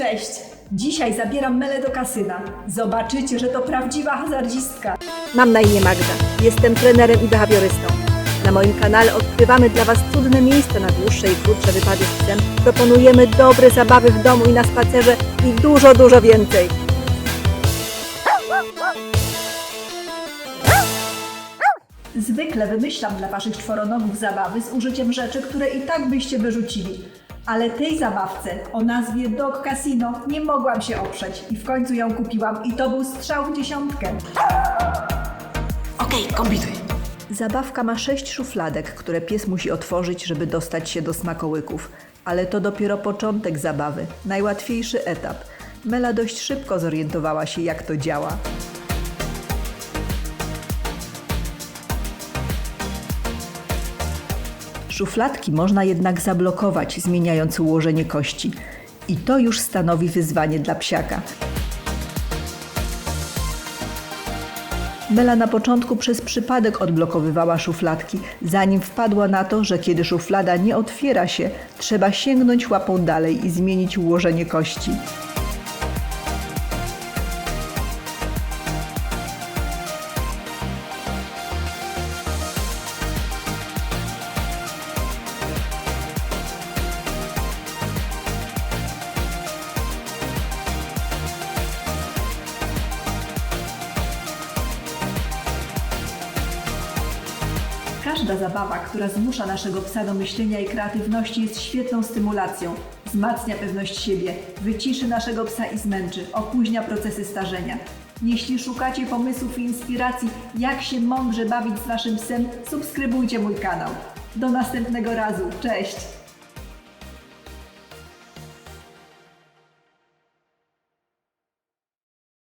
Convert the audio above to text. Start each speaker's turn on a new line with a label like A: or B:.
A: Cześć! Dzisiaj zabieram Melę do kasyna. Zobaczycie, że to prawdziwa hazardzistka.
B: Mam na imię Magda. Jestem trenerem i behawiorystą. Na moim kanale odkrywamy dla Was cudne miejsca na dłuższe i krótsze wypady z psem. Proponujemy dobre zabawy w domu i na spacerze i dużo, dużo więcej.
A: Zwykle wymyślam dla waszych czworonogów zabawy z użyciem rzeczy, które i tak byście wyrzucili. Ale tej zabawce o nazwie Dog Casino nie mogłam się oprzeć i w końcu ją kupiłam i to był strzał w dziesiątkę.
C: Okej, kombinuj.
B: Zabawka ma sześć szufladek, które pies musi otworzyć, żeby dostać się do smakołyków. Ale to dopiero początek zabawy, najłatwiejszy etap. Mela dość szybko zorientowała się, jak to działa. Szufladki można jednak zablokować, zmieniając ułożenie kości. I to już stanowi wyzwanie dla psiaka. Bela na początku przez przypadek odblokowywała szufladki, zanim wpadła na to, że kiedy szuflada nie otwiera się, trzeba sięgnąć łapą dalej i zmienić ułożenie kości.
A: Każda zabawa, która zmusza naszego psa do myślenia i kreatywności jest świetną stymulacją. Wzmacnia pewność siebie, wyciszy naszego psa i zmęczy, opóźnia procesy starzenia. Jeśli szukacie pomysłów i inspiracji, jak się mądrze bawić z waszym psem, subskrybujcie mój kanał. Do następnego razu. Cześć!